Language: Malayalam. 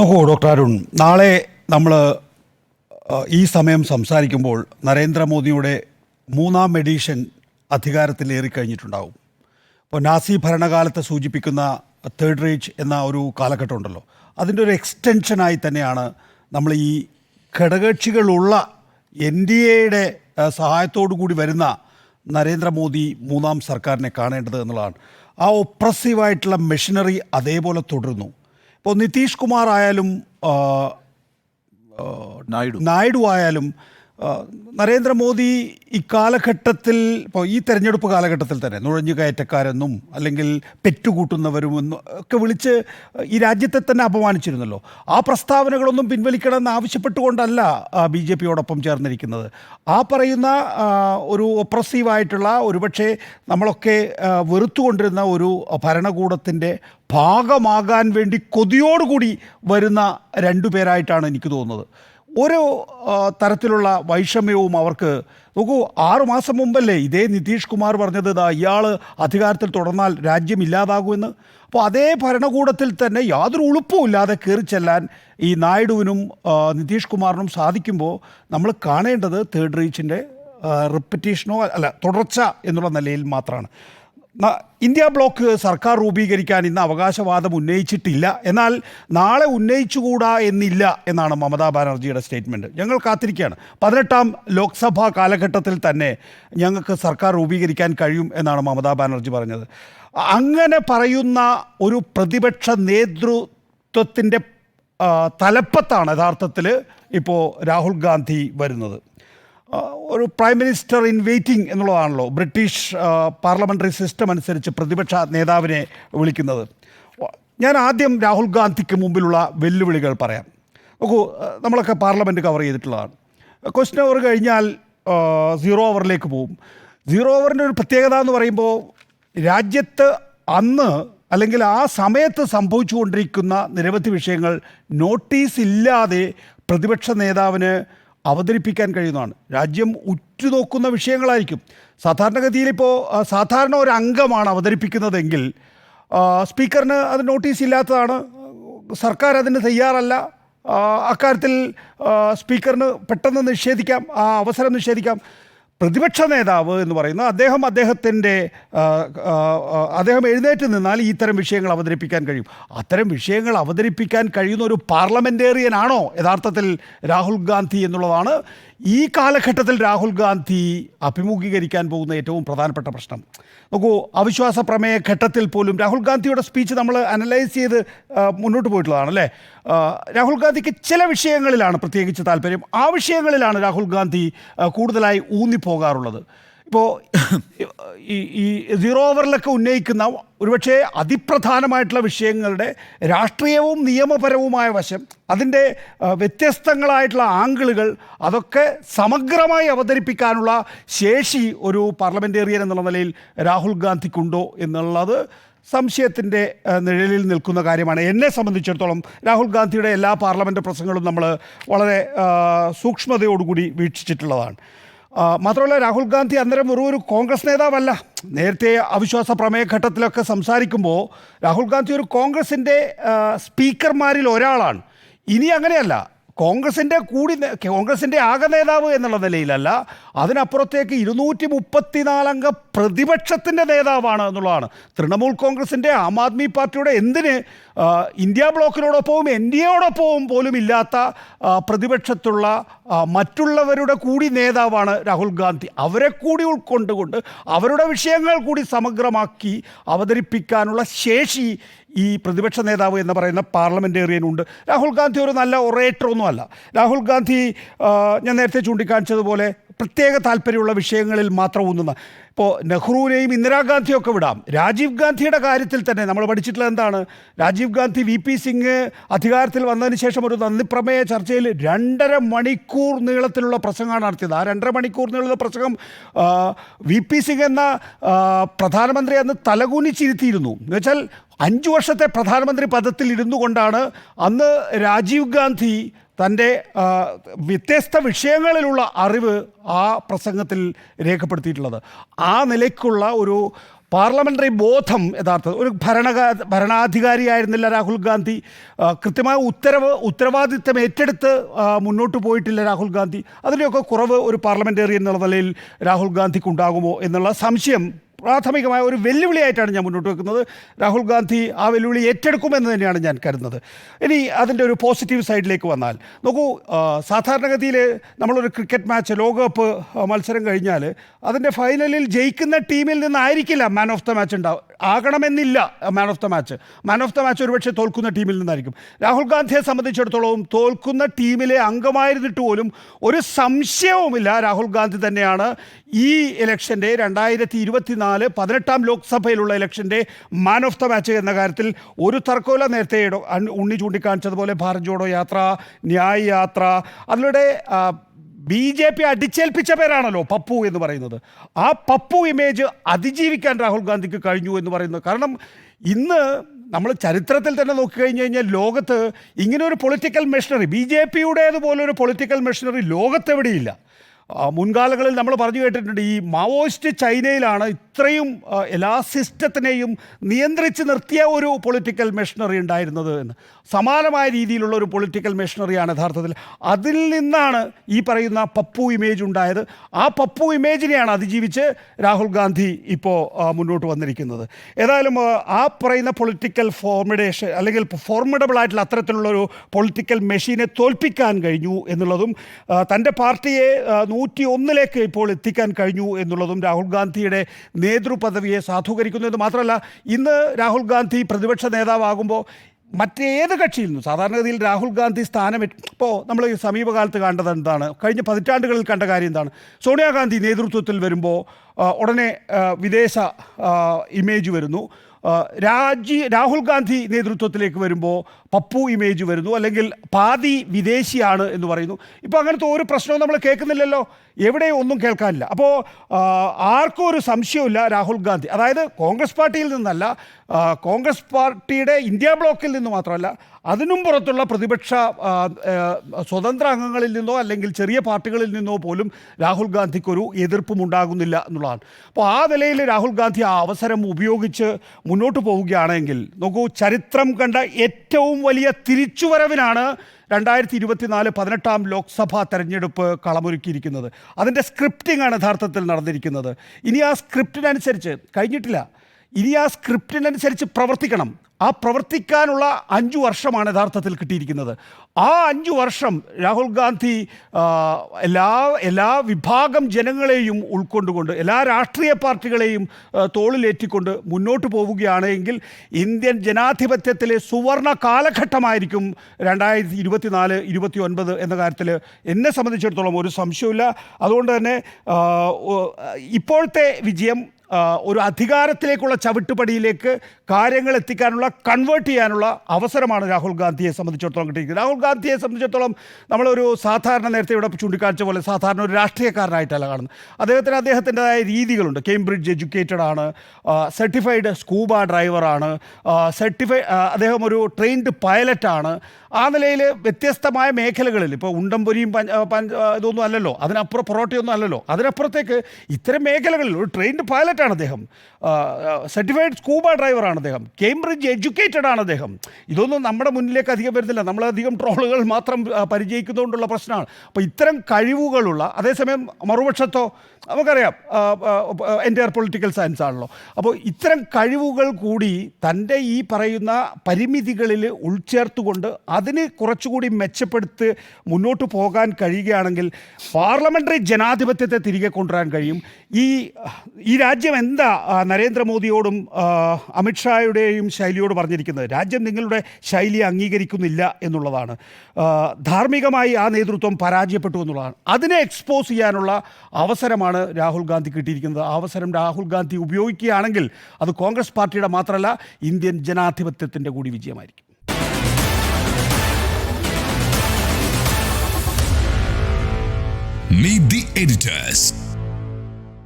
നോക്കൂ ഡോക്ടർ അരുൺ നാളെ നമ്മൾ ഈ സമയം സംസാരിക്കുമ്പോൾ നരേന്ദ്രമോദിയുടെ മൂന്നാം എഡീഷൻ അധികാരത്തിലേറിക്കഴിഞ്ഞിട്ടുണ്ടാവും ഇപ്പോൾ നാസി ഭരണകാലത്തെ സൂചിപ്പിക്കുന്ന തേർഡ് റേജ് എന്ന ഒരു കാലഘട്ടം ഉണ്ടല്ലോ അതിന്റെ ഒരു എക്സ്റ്റൻഷനായി തന്നെയാണ് നമ്മൾ ഈ ഘടകകക്ഷികളുള്ള എൻ ഡി എയുടെ സഹായത്തോടു കൂടി വരുന്ന നരേന്ദ്രമോദി മൂന്നാം സർക്കാരിനെ കാണേണ്ടത് എന്നുള്ളതാണ്. ആ ഒപ്രസീവായിട്ടുള്ള മെഷീനറി അതേപോലെ തുടരുന്നു. ഇപ്പോൾ നിതീഷ് കുമാർ ആയാലും നായിഡു. നായിഡു ആയാലും നരേന്ദ്രമോദി ഇക്കാലഘട്ടത്തിൽ ഇപ്പോൾ ഈ തെരഞ്ഞെടുപ്പ് കാലഘട്ടത്തിൽ തന്നെ നുഴഞ്ഞുകയറ്റക്കാരെന്നും അല്ലെങ്കിൽ പെറ്റുകൂട്ടുന്നവരും എന്നും ഒക്കെ വിളിച്ച് ഈ രാജ്യത്തെ തന്നെ അപമാനിച്ചിരുന്നല്ലോ. ആ പ്രസ്താവനകളൊന്നും പിൻവലിക്കണമെന്ന് ആവശ്യപ്പെട്ടുകൊണ്ടല്ല ബി ജെ പിയോടൊപ്പം ചേർന്നിരിക്കുന്നത്. ആ പറയുന്ന ഒരു ഒപ്രസീവായിട്ടുള്ള ഒരുപക്ഷെ നമ്മളൊക്കെ വെറുത്തുകൊണ്ടിരുന്ന ഒരു ഭരണകൂടത്തിന്റെ ഭാഗമാകാൻ വേണ്ടി കൊതിയോടുകൂടി വരുന്ന രണ്ടു പേരായിട്ടാണ് എനിക്ക് തോന്നുന്നത്. ആ, തരത്തിലുള്ള വൈഷമ്യവും അവർക്ക് നോക്കൂ ആറുമാസം മുമ്പല്ലേ ഇതേ നിതീഷ് കുമാർ പറഞ്ഞത് ഇതാ ഇയാൾ അധികാരത്തിൽ തുടർന്നാൽ രാജ്യം ഇല്ലാതാകുമെന്ന് അപ്പോൾ അതേ ഭരണകൂടത്തിൽ തന്നെ യാതൊരു ഉളുപ്പും ഇല്ലാതെ കയറി ചെല്ലാൻ ഈ നായിഡുവിനും നിതീഷ് കുമാറിനും സാധിക്കുമ്പോൾ നമ്മൾ കാണേണ്ടത് തേർഡ് റീച്ചിന്റെ റിപ്പറ്റീഷനോ അല്ല തുടർച്ച എന്നുള്ള നിലയിൽ മാത്രമാണ്. ഇന്ത്യ ബ്ലോക്ക് സർക്കാർ രൂപീകരിക്കാൻ ഇന്ന് അവകാശവാദം ഉന്നയിച്ചിട്ടില്ല. എന്നാൽ നാളെ ഉന്നയിച്ചുകൂടാ എന്നില്ല എന്നാണ് മമതാ ബാനർജിയുടെ സ്റ്റേറ്റ്മെന്റ് ഞങ്ങൾ കാത്തിരിക്കുകയാണ്. പതിനെട്ടാം ലോക്സഭാ കാലഘട്ടത്തിൽ തന്നെ ഞങ്ങൾക്ക് സർക്കാർ രൂപീകരിക്കാൻ കഴിയും എന്നാണ് മമതാ ബാനർജി പറഞ്ഞത്. അങ്ങനെ പറയുന്ന ഒരു പ്രതിപക്ഷ നേതൃത്വത്തിന്റെ തലപ്പത്താണ് യഥാർത്ഥത്തിൽ ഇപ്പോൾ രാഹുൽ ഗാന്ധി വരുന്നത്. ഒരു പ്രൈം മിനിസ്റ്റർ ഇൻ വെയിറ്റിംഗ് എന്നുള്ളതാണല്ലോ ബ്രിട്ടീഷ് പാർലമെന്ററി സിസ്റ്റം അനുസരിച്ച് പ്രതിപക്ഷ നേതാവിനെ വിളിക്കുന്നത്. ഞാൻ ആദ്യം രാഹുൽ ഗാന്ധിക്ക് മുമ്പിലുള്ള വെല്ലുവിളികൾ പറയാം. നോക്കൂ നമ്മളൊക്കെ പാർലമെന്റ് കവർ ചെയ്തിട്ടുള്ളതാണ്. ക്വസ്റ്റൻ ഓവർ കഴിഞ്ഞാൽ സീറോ ഓവറിലേക്ക് പോകും. സീറോ ഓവറിന്റെ ഒരു പ്രത്യേകത എന്ന് പറയുമ്പോൾ രാജ്യത്ത് അന്ന് അല്ലെങ്കിൽ ആ സമയത്ത് സംഭവിച്ചുകൊണ്ടിരിക്കുന്ന നിരവധി വിഷയങ്ങൾ നോട്ടീസ് ഇല്ലാതെ പ്രതിപക്ഷ നേതാവിന് അവതരിപ്പിക്കാൻ കഴിയുന്നതാണ്. രാജ്യം ഉറ്റുനോക്കുന്ന വിഷയങ്ങളായിരിക്കും. സാധാരണഗതിയിൽ ഇപ്പോൾ സാധാരണ ഒരു അംഗമാണ് അവതരിപ്പിക്കുന്നതെങ്കിൽ സ്പീക്കറിന് അത് നോട്ടീസ് ഇല്ലാത്തതാണ് സർക്കാർ അതിന് തയ്യാറല്ല അക്കാര്യത്തിൽ സ്പീക്കറിന് പെട്ടെന്ന് നിഷേധിക്കാം ആ അവസരം നിഷേധിക്കാം. പ്രതിപക്ഷ നേതാവ് എന്ന് പറയുന്നത് അദ്ദേഹം അദ്ദേഹത്തിന്റെ അദ്ദേഹം എഴുന്നേറ്റ് നിന്നാൽ ഇത്തരം വിഷയങ്ങൾ അവതരിപ്പിക്കാൻ കഴിയും. അത്തരം വിഷയങ്ങൾ അവതരിപ്പിക്കാൻ കഴിയുന്ന ഒരു പാർലമെന്റേറിയനാണോ യഥാർത്ഥത്തിൽ രാഹുൽ ഗാന്ധി എന്നുള്ളതാണ് ഈ കാലഘട്ടത്തിൽ രാഹുൽ ഗാന്ധി അഭിമുഖീകരിക്കാൻ പോകുന്ന ഏറ്റവും പ്രധാനപ്പെട്ട പ്രശ്നം. നോക്കൂ അവിശ്വാസ പ്രമേയ ഘട്ടത്തിൽ പോലും രാഹുൽ ഗാന്ധിയുടെ സ്പീച്ച് നമ്മൾ അനലൈസ് ചെയ്ത് മുന്നോട്ട് പോയിട്ടുള്ളതാണ് അല്ലേ? രാഹുൽ ഗാന്ധിക്ക് ചില വിഷയങ്ങളിലാണ് പ്രത്യേകിച്ച് താല്പര്യം. ആ വിഷയങ്ങളിലാണ് രാഹുൽ ഗാന്ധി കൂടുതലായി ഊന്നിപ്പോകാറുള്ളത്. ഇപ്പോൾ ഈ ഈ സീറോ ഓവറിലൊക്കെ ഉന്നയിക്കുന്ന ഒരുപക്ഷെ അതിപ്രധാനമായിട്ടുള്ള വിഷയങ്ങളുടെ രാഷ്ട്രീയവും നിയമപരവുമായ വശം അതിന്റെ വ്യത്യസ്തങ്ങളായിട്ടുള്ള ആംഗിളുകൾ അതൊക്കെ സമഗ്രമായി അവതരിപ്പിക്കാനുള്ള ശേഷി ഒരു പാർലമെന്റേറിയൻ എന്നുള്ള നിലയിൽ രാഹുൽ ഗാന്ധിക്കുണ്ടോ എന്നുള്ളത് സംശയത്തിന്റെ നിഴലിൽ നിൽക്കുന്ന കാര്യമാണ്. എന്നെ സംബന്ധിച്ചിടത്തോളം രാഹുൽ ഗാന്ധിയുടെ എല്ലാ പാർലമെന്റ് പ്രസംഗങ്ങളും നമ്മൾ വളരെ സൂക്ഷ്മതയോടുകൂടി വീക്ഷിച്ചിട്ടുള്ളതാണ്. മാത്രമല്ല രാഹുൽ ഗാന്ധി അന്നേരം വെറും ഒരു കോൺഗ്രസ് നേതാവല്ല. നേരത്തെ അവിശ്വാസ പ്രമേയ ഘട്ടത്തിലൊക്കെ സംസാരിക്കുമ്പോൾ രാഹുൽ ഗാന്ധി ഒരു കോൺഗ്രസിന്റെ സ്പീക്കർമാരിൽ ഒരാളാണ്. ഇനി അങ്ങനെയല്ല. കോൺഗ്രസിന്റെ കൂടി കോൺഗ്രസിന്റെ ആകെ നേതാവ് എന്നുള്ള നിലയിലല്ല അതിനപ്പുറത്തേക്ക് ഇരുന്നൂറ്റി മുപ്പത്തിനാലംഗ പ്രതിപക്ഷത്തിന്റെ നേതാവാണ് എന്നുള്ളതാണ്. തൃണമൂൽ കോൺഗ്രസിന്റെ ആം ആദ്മി പാർട്ടിയുടെ എന്തിന് ഇന്ത്യ ബ്ലോക്കിനോടൊപ്പവും എൻ ഡി എയോടൊപ്പവും പോലും ഇല്ലാത്ത പ്രതിപക്ഷത്തുള്ള മറ്റുള്ളവരുടെ കൂടി നേതാവാണ് രാഹുൽ ഗാന്ധി. അവരെ കൂടി ഉൾക്കൊണ്ടുകൊണ്ട് അവരുടെ വിഷയങ്ങൾ കൂടി സമഗ്രമാക്കി അവതരിപ്പിക്കാനുള്ള ശേഷി ഈ പ്രതിപക്ഷ നേതാവ് എന്ന് പറയുന്ന പാർലമെന്റേറിയൻ ഉണ്ട്. രാഹുൽ ഗാന്ധി ഒരു നല്ല ഒറേറ്റർ ഒന്നുമല്ല. രാഹുൽ ഗാന്ധി ഞാൻ നേരത്തെ ചൂണ്ടിക്കാണിച്ചതുപോലെ പ്രത്യേക താല്പര്യമുള്ള വിഷയങ്ങളിൽ മാത്രം ഊന്നുന്ന. ഇപ്പോൾ നെഹ്റുവിനെയും ഇന്ദിരാഗാന്ധിയൊക്കെ വിടാം. രാജീവ് ഗാന്ധിയുടെ കാര്യത്തിൽ തന്നെ നമ്മൾ പഠിച്ചിട്ടുള്ള എന്താണ്? രാജീവ് ഗാന്ധി വി പി സിംഗ് അധികാരത്തിൽ വന്നതിന് ശേഷം ഒരു നന്ദിപ്രമേയ ചർച്ചയിൽ രണ്ടര മണിക്കൂർ നീളത്തിലുള്ള പ്രസംഗമാണ് നടത്തിയത്. ആ രണ്ടര മണിക്കൂർ നീളുന്ന പ്രസംഗം വി പി സിംഗ് എന്ന പ്രധാനമന്ത്രി അന്ന് തലകുനിച്ചിരുത്തിയിരുന്നു എന്നുവെച്ചാൽ അഞ്ചു വർഷത്തെ പ്രധാനമന്ത്രി പദത്തിൽ ഇരുന്നു കൊണ്ടാണ് അന്ന് രാജീവ് ഗാന്ധി തന്റെ വ്യത്യസ്ത വിഷയങ്ങളിലുള്ള അറിവ് ആ പ്രസംഗത്തിൽ രേഖപ്പെടുത്തിയിട്ടുള്ളത്. ആ നിലയ്ക്കുള്ള ഒരു പാർലമെന്ററി ബോധം യഥാർത്ഥ ഒരു ഭരണ ഭരണാധികാരിയായിരുന്നില്ല രാഹുൽ ഗാന്ധി കൃത്യമായ ഉത്തരവ് ഉത്തരവാദിത്തം ഏറ്റെടുത്ത് മുന്നോട്ട് പോയിട്ടില്ല രാഹുൽ ഗാന്ധി. അതിന്റെയൊക്കെ കുറവ് ഒരു പാർലമെന്റേറിയൻ എന്നുള്ള നിലയിൽ രാഹുൽ ഗാന്ധിക്ക് ഉണ്ടാകുമോ എന്നുള്ള സംശയം പ്രാഥമികമായ ഒരു വെല്ലുവിളിയായിട്ടാണ് ഞാൻ മുന്നോട്ട് വെക്കുന്നത്. രാഹുൽ ഗാന്ധി ആ വെല്ലുവിളി ഏറ്റെടുക്കുമെന്ന് തന്നെയാണ് ഞാൻ കരുതുന്നത്. ഇനി അതിന്റെ ഒരു പോസിറ്റീവ് സൈഡിലേക്ക് വന്നാൽ നോക്കൂ സാധാരണഗതിയിൽ നമ്മളൊരു ക്രിക്കറ്റ് മാച്ച് ലോകകപ്പ് മത്സരം കഴിഞ്ഞാൽ അതിന്റെ ഫൈനലിൽ ജയിക്കുന്ന ടീമിൽ നിന്നായിരിക്കില്ല മാൻ ഓഫ് ദ മാച്ച് ഉണ്ടാവും ആകണമെന്നില്ല man of the match man of the match ഒരുപക്ഷെ തോൽക്കുന്ന ടീമിൽ നിന്നായിരിക്കും. രാഹുൽ ഗാന്ധിയെ സംബന്ധിച്ചിടത്തോളം തോൽക്കുന്ന ടീമിലെ അംഗമായിരുന്നിട്ട് പോലും ഒരു സംശയവുമില്ല. രാഹുൽ ഗാന്ധി തന്നെയാണ് ഈ ഇലക്ഷന്റെ രണ്ടായിരത്തി ഇരുപത്തിനാല് പതിനെട്ടാം ലോക്സഭയിലുള്ള ഇലക്ഷന്റെ മാൻ ഓഫ് ദ മാച്ച് എന്ന കാര്യത്തിൽ ഒരു തർക്കമില്ല നേരത്തെ ഉണ്ണി ചൂണ്ടിക്കാണിച്ചതുപോലെ ഭാരത് ജോഡോ യാത്ര ന്യായ് യാത്ര അതിലൂടെ ബി ജെ പി അടിച്ചേൽപ്പിച്ച പേരാണല്ലോ പപ്പു എന്ന് പറയുന്നത്. ആ പപ്പു ഇമേജ് അതിജീവിക്കാൻ രാഹുൽ ഗാന്ധിക്ക് കഴിഞ്ഞു എന്ന് പറയുന്നത്. കാരണം ഇന്ന് നമ്മൾ ചരിത്രത്തിൽ തന്നെ നോക്കിക്കഴിഞ്ഞ് കഴിഞ്ഞാൽ ലോകത്ത് ഇങ്ങനെ ഒരു പൊളിറ്റിക്കൽ മെഷീനറി ബി ജെ പിയുടേതുപോലെ ഒരു പൊളിറ്റിക്കൽ മെഷീനറി ലോകത്തെവിടെയില്ല. മുൻകാലങ്ങളിൽ നമ്മൾ പറഞ്ഞു കേട്ടിട്ടുണ്ട് ഈ മാവോയിസ്റ്റ് ചൈനയിലാണ് ഇത്രയും എല്ലാ സിസ്റ്റത്തിനെയും നിയന്ത്രിച്ച് നിർത്തിയ ഒരു പൊളിറ്റിക്കൽ മെഷീനറി ഉണ്ടായിരുന്നത് എന്ന്. സമാനമായ രീതിയിലുള്ള ഒരു പൊളിറ്റിക്കൽ മെഷീനറിയാണ് യഥാർത്ഥത്തിൽ. അതിൽ നിന്നാണ് ഈ പറയുന്ന പപ്പു ഇമേജ് ഉണ്ടായത്. ആ പപ്പു ഇമേജിനെയാണ് അതിജീവിച്ച് രാഹുൽ ഗാന്ധി ഇപ്പോൾ മുന്നോട്ട് വന്നിരിക്കുന്നത്. ഏതായാലും ആ, പറയുന്ന പൊളിറ്റിക്കൽ ഫോർമിഡേഷൻ അല്ലെങ്കിൽ ഫോർമിഡബിൾ ആയിട്ടുള്ള അത്തരത്തിലുള്ള ഒരു പൊളിറ്റിക്കൽ മെഷീനെ തോൽപ്പിക്കാൻ കഴിഞ്ഞു എന്നുള്ളതും തന്റെ പാർട്ടിയെ നൂറ്റി ഒന്നിലേക്ക് ഇപ്പോൾ എത്തിക്കാൻ കഴിഞ്ഞു എന്നുള്ളതും രാഹുൽ ഗാന്ധിയുടെ നേതൃപദവിയെ സാധൂകരിക്കുന്നു എന്ന് മാത്രമല്ല ഇന്ന് രാഹുൽ ഗാന്ധി പ്രതിപക്ഷ നേതാവാകുമ്പോൾ മറ്റേത് കക്ഷിയിൽ നിന്നും സാധാരണഗതിയിൽ രാഹുൽ ഗാന്ധി സ്ഥാനം ഇപ്പോൾ നമ്മൾ സമീപകാലത്ത് കണ്ടത് എന്താണ്? കഴിഞ്ഞ പതിറ്റാണ്ടുകളിൽ കണ്ട കാര്യം എന്താണ്? സോണിയാഗാന്ധി നേതൃത്വത്തിൽ വരുമ്പോൾ ഉടനെ വിദേശ ഇമേജ് വരുന്നു. രാജി രാഹുൽ ഗാന്ധി നേതൃത്വത്തിലേക്ക് വരുമ്പോൾ പപ്പു ഇമേജ് വരുന്നു അല്ലെങ്കിൽ പാതി വിദേശിയാണ് എന്ന് പറയുന്നു. ഇപ്പോൾ അങ്ങനത്തെ ഒരു പ്രശ്നവും നമ്മൾ കേൾക്കുന്നില്ലല്ലോ. എവിടെയും ഒന്നും കേൾക്കാനില്ല. അപ്പോൾ ആർക്കും ഒരു സംശയമില്ല രാഹുൽ ഗാന്ധി. അതായത് കോൺഗ്രസ് പാർട്ടിയിൽ നിന്നല്ല കോൺഗ്രസ് പാർട്ടിയുടെ ഇന്ത്യ ബ്ലോക്കിൽ നിന്ന് മാത്രമല്ല അതിനും പുറത്തുള്ള പ്രതിപക്ഷ സ്വതന്ത്ര അംഗങ്ങളിൽ നിന്നോ അല്ലെങ്കിൽ ചെറിയ പാർട്ടികളിൽ നിന്നോ പോലും രാഹുൽ ഗാന്ധിക്കൊരു എതിർപ്പും ഉണ്ടാകുന്നില്ല എന്നുള്ളതാണ്. അപ്പോൾ ആ നിലയിൽ രാഹുൽ ഗാന്ധി ആ അവസരം ഉപയോഗിച്ച് മുന്നോട്ട് പോവുകയാണെങ്കിൽ നോക്കൂ ചരിത്രം കണ്ട ഏറ്റവും വലിയ തിരിച്ചുവരവിനാണ് രണ്ടായിരത്തി ഇരുപത്തിനാല് പതിനെട്ടാം ലോക്സഭാ തെരഞ്ഞെടുപ്പ് കളമൊരുക്കിയിരിക്കുന്നത്. അതിന്റെ സ്ക്രിപ്റ്റിംഗ് ആണ് യഥാർത്ഥത്തിൽ നടന്നിരിക്കുന്നത്. ഇനി ആ സ്ക്രിപ്റ്റിനനുസരിച്ച് കഴിഞ്ഞിട്ടില്ല. ഇനി ആ സ്ക്രിപ്റ്റിനനുസരിച്ച് പ്രവർത്തിക്കണം. ആ പ്രവർത്തിക്കാനുള്ള അഞ്ചു വർഷമാണ് യഥാർത്ഥത്തിൽ കിട്ടിയിരിക്കുന്നത്. ആ അഞ്ചു വർഷം രാഹുൽ ഗാന്ധി എല്ലാ എല്ലാ വിഭാഗം ജനങ്ങളെയും ഉൾക്കൊണ്ടുകൊണ്ട് എല്ലാ രാഷ്ട്രീയ പാർട്ടികളെയും തോളിലേറ്റിക്കൊണ്ട് മുന്നോട്ട് പോവുകയാണ് എങ്കിൽ ഇന്ത്യൻ ജനാധിപത്യത്തിലെ സുവർണ കാലഘട്ടമായിരിക്കും രണ്ടായിരത്തി ഇരുപത്തിനാല് ഇരുപത്തി ഒൻപത് എന്ന കാര്യത്തിൽ എന്നെ സംബന്ധിച്ചിടത്തോളം ഒരു സംശയമില്ല അതുകൊണ്ട് തന്നെ ഇപ്പോഴത്തെ വിജയം ഒരു അധികാരത്തിലേക്കുള്ള ചവിട്ടുപടിയിലേക്ക് കാര്യങ്ങൾ എത്തിക്കാനുള്ള കൺവേർട്ട് ചെയ്യാനുള്ള അവസരമാണ് രാഹുൽ ഗാന്ധിയെ സംബന്ധിച്ചിടത്തോളം കിട്ടിയിരിക്കുന്നത്. രാഹുൽ ഗാന്ധിയെ സംബന്ധിച്ചിടത്തോളം നമ്മളൊരു സാധാരണ നേരത്തെ ഇവിടെ ചൂണ്ടിക്കാണിച്ച പോലെ സാധാരണ ഒരു രാഷ്ട്രീയക്കാരനായിട്ടല്ല കാണുന്നത്. അദ്ദേഹത്തിന് അദ്ദേഹത്തിന്റെതായ രീതികളുണ്ട്. കേംബ്രിഡ്ജ് എഡ്യൂക്കേറ്റഡ് ആണ് സർട്ടിഫൈഡ് സ്കൂബ ഡ്രൈവറാണ് സർട്ടിഫൈ അദ്ദേഹം ഒരു ട്രെയിൻഡ് പൈലറ്റാണ് ആ നിലയിൽ വ്യത്യസ്തമായ മേഖലകളിൽ ഇപ്പോൾ ഉണ്ടംപൊരിയും ഇതൊന്നും അല്ലല്ലോ. അതിനപ്പുറം പൊറോട്ടയൊന്നും അല്ലല്ലോ. അതിനപ്പുറത്തേക്ക് ഇത്തരം മേഖലകളിൽ ഒരു ട്രെയിൻഡ് പൈലറ്റാണ് അദ്ദേഹം. സർട്ടിഫൈഡ് സ്കൂബ ഡ്രൈവറാണ് അദ്ദേഹം. കേംബ്രിഡ്ജ് എഡ്യൂക്കേറ്റഡ് ആണ് അദ്ദേഹം. ഇതൊന്നും നമ്മുടെ മുന്നിലേക്ക് അധികം വരുന്നില്ല. നമ്മളധികം ട്രോളുകൾ മാത്രം പരിചയിക്കുന്നതുകൊണ്ടുള്ള പ്രശ്നമാണ്. അപ്പോൾ ഇത്തരം കഴിവുകളുള്ള അതേസമയം മറുപക്ഷത്തോ നമുക്കറിയാം എന്റെ പൊളിറ്റിക്കൽ സയൻസ് ആണല്ലോ. അപ്പോൾ ഇത്തരം കഴിവുകൾ കൂടി തന്റെ ഈ പറയുന്ന പരിമിതികളിൽ ഉൾച്ചേർത്തുകൊണ്ട് അതിന് കുറച്ചുകൂടി മെച്ചപ്പെടുത്ത് മുന്നോട്ട് പോകാൻ കഴിയുകയാണെങ്കിൽ പാർലമെന്ററി ജനാധിപത്യത്തെ തിരികെ കൊണ്ടുവരാൻ കഴിയും. ഈ ഈ രാജ്യം എന്താ നരേന്ദ്രമോദിയോടും അമിത്ഷായുടെയും ശൈലിയോട് പറഞ്ഞിരിക്കുന്നത്? രാജ്യം നിങ്ങളുടെ ശൈലി അംഗീകരിക്കുന്നില്ല എന്നുള്ളതാണ്. ധാർമ്മികമായി ആ നേതൃത്വം പരാജയപ്പെട്ടു എന്നുള്ളതാണ്. അതിനെ എക്സ്പോസ് ചെയ്യാനുള്ള അവസരമാണ് രാഹുൽ ഗാന്ധി കിട്ടിയിരിക്കുന്നത്. ആ അവസരം രാഹുൽ ഗാന്ധി ഉപയോഗിക്കുകയാണെങ്കിൽ അത് കോൺഗ്രസ് പാർട്ടിയുടെ മാത്രമല്ല ഇന്ത്യൻ ജനാധിപത്യത്തിന്റെ കൂടി വിജയമായിരിക്കും. Meet the editors.